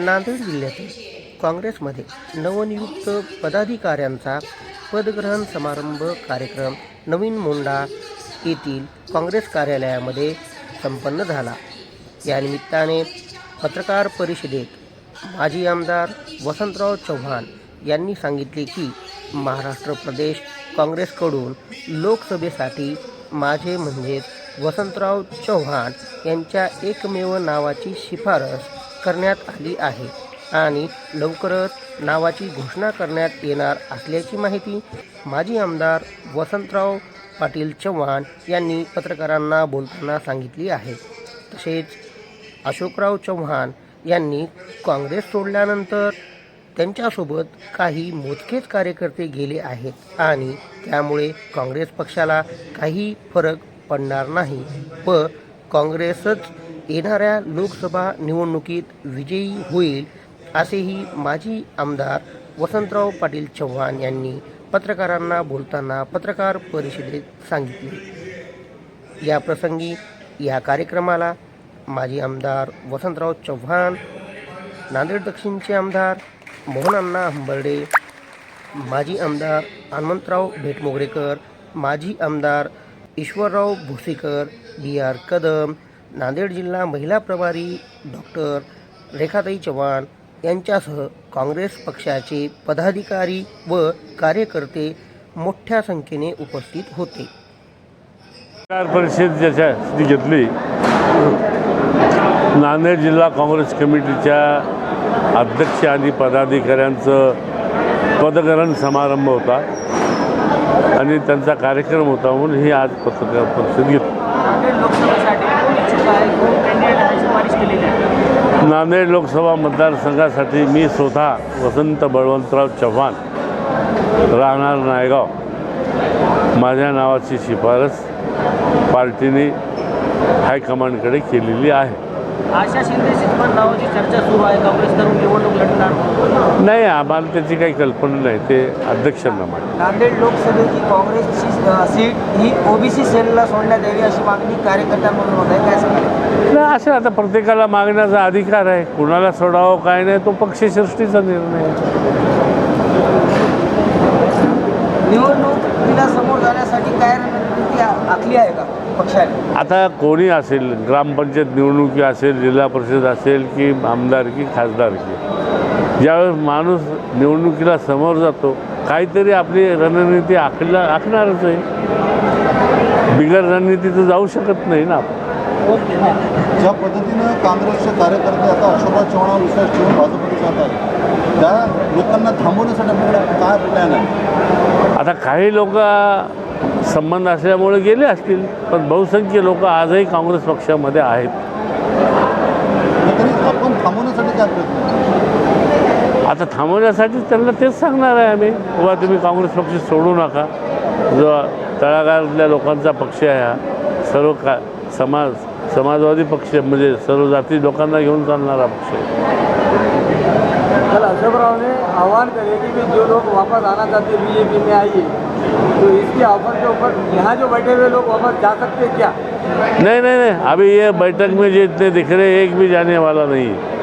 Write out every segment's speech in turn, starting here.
नांदेड जिल्ह्यातील काँग्रेसमध्ये नवनियुक्त पदाधिकाऱ्यांचा पदग्रहण समारंभ कार्यक्रम नवीन मोंडा येथील काँग्रेस कार्यालयामध्ये संपन्न झाला. या निमित्ताने पत्रकार परिषदेत माजी आमदार वसंतराव चव्हाण यांनी सांगितले की महाराष्ट्र प्रदेश काँग्रेसकडून लोकसभेसाठी माझे म्हणजेच वसंतराव चव्हाण यांच्या एकमेव नावाची शिफारस करण्यात आली आहे आणि लवकरच नावाची घोषणा करण्यात येणार असल्याची माहिती माजी आमदार वसंतराव पाटील चव्हाण यांनी पत्रकारांना बोलताना सांगितली आहे. तसेच अशोकराव चव्हाण यांनी काँग्रेस सोडल्यानंतर त्यांच्यासोबत काही मोजकेच कार्यकर्ते गेले आहेत आणि त्यामुळे काँग्रेस पक्षाला काही फरक पडणार नाही. व काँग्रेसच येणाऱ्या लोकसभा निवडणुकीत विजयी होईल असेही माजी आमदार वसंतराव पाटील चव्हाण यांनी पत्रकारांना बोलताना पत्रकार परिषदेत सांगितले. या प्रसंगी या कार्यक्रमाला माजी आमदार वसंतराव चव्हाण नांदेड दक्षिणचे आमदार मोहनअण्णा हंबर्डे माजी आमदार हनुमंतराव भेटमोगरेकर माजी आमदार ईश्वरराव भोसेकर बी आर कदम नांदेड जिल्हा महिला प्रभारी डॉक्टर रेखाताई चव्हाण यांच्यासह काँग्रेस पक्षाचे पदाधिकारी व कार्यकर्ते मोठ्या संख्येने उपस्थित होते. परिषद ज्याच्या घेतली नांदेड जिल्हा काँग्रेस कमिटीच्या अध्यक्ष आणि पदाधिकाऱ्यांचं पदग्रहण समारंभ होता. आणि त्यांचा कार्यक्रम होता म्हणून ही आज पत्रकार परिषद घेतली नांदेड लोकसभा मतदारसंघासाठी मी स्वतः वसंत बळवंतराव चव्हाण राहणार नायगाव. माझ्या नावाची शिफारस पार्टीने हायकमांडकडे केलेली आहे. आशा शिंदेची पण नावाची चर्चा सुरू आहे. काँग्रेसकडून निवडणूक लढणार. नाही आम्हाला त्याची काही कल्पना नाही. ते अध्यक्षांना माहिती नांदेड लोकसभेची काँग्रेसची सीट ही ओबीसी सेलला सोडण्यात यावी अशी मागणी कार्यकर्त्यांमधून होत आहे. काय सांगाल? नाही असं आता प्रत्येकाला मागण्याचा अधिकार आहे. कुणाला सोडावं काय नाही तो पक्षसृष्टीचा निर्णय आहे. निवडणुकीला समोर जाण्यासाठी काय रणनीती आखली आहे का? पक्षाने आता कोणी असेल ग्रामपंचायत निवडणुकी असेल जिल्हा परिषद असेल की आमदारकी खासदारकी ज्यावेळेस माणूस निवडणुकीला समोर जातो काहीतरी आपली रणनीती आखला आखणारच आहे. बिगर रणनीती तर जाऊ शकत नाही ना ज्या पद्धतीनं काँग्रेसचे कार्यकर्ते आता अशोकराव चव्हाणावर विश्वास ठेवून भाजपमध्ये जात आहेत त्या लोकांना थांबवण्यासाठी आपल्याकडे काय प्लॅन आहे? आता काही लोक संबंध असल्यामुळे गेले असतील पण बहुसंख्य लोक आजही काँग्रेस पक्षामध्ये आहेत? आता थांबवण्यासाठी त्यांना तेच सांगणार आहे आम्ही बाबा तुम्ही काँग्रेस पक्ष सोडू नका. जो तळागाळातल्या लोकांचा पक्ष आहे हा सर्व का समाज समाजवादी पक्ष म्हणजे सर्व जाती लोकांना घेऊन चालणारा पक्ष आहे. कल अशोकराव ने आह्वान करे कि जो लोग वापस आना चाहते बीजेपी में आइए तो इसके ऑफ़र के ऊपर यहाँ जो बैठे हुए लोग वापस जा सकते हैं क्या? नहीं नहीं नहीं अभी ये बैठक में जो इतने दिख रहे एक भी जाने वाला नहीं है।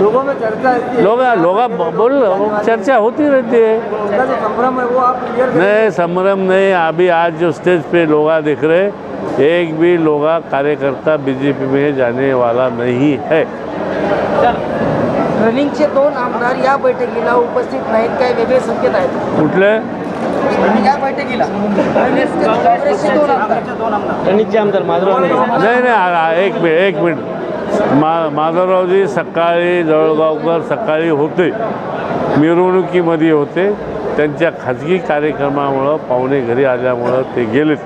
लोगों में चर्चा है। लोग लोग बोल चर्चा होती रहती है। उनका जो संभ्रम है वो आप क्लियर नहीं संभ्रम नहीं अभी आज जो स्टेज पे लोग दिख रहे एक भी लोग कार्यकर्ता बीजेपी में जाने वाला नहीं है। रनिंगचे दोन आमदार या बैठकीला उपस्थित नाहीत काय वेगळे संकेत आहेत कुठले या बैठकीला काँग्रेसचे दोन आमदार. नाही नाही आ- एक मिनिट एक मिनिट. मा माधवरावजी सकाळी जवळगावकर सकाळी होते. मिरवणुकीमध्ये होते. त्यांच्या खाजगी कार्यक्रमामुळं पाहुणे घरी आल्यामुळं ते गेलेत.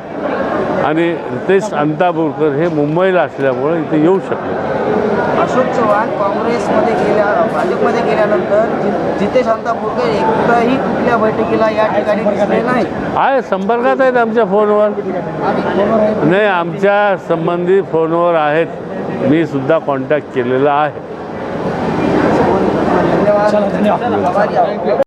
आणि रितेश अंतापूरकर हे मुंबईला असल्यामुळं इथे येऊ शकले अशोक चव्हाण काँग्रेसमध्ये गेल्या भाजपमध्ये गेल्यानंतर जि- जितेश अंतापूरकर एकदाही कुठल्या बैठकीला या ठिकाणी दिसले नाही. आहे संपर्कात आहेत आमच्या फोनवर. नाही आमच्या संबंधित फोनवर आहेत. मी सुद्धा कॉन्टॅक्ट केलेला आहे. धन्यवाद.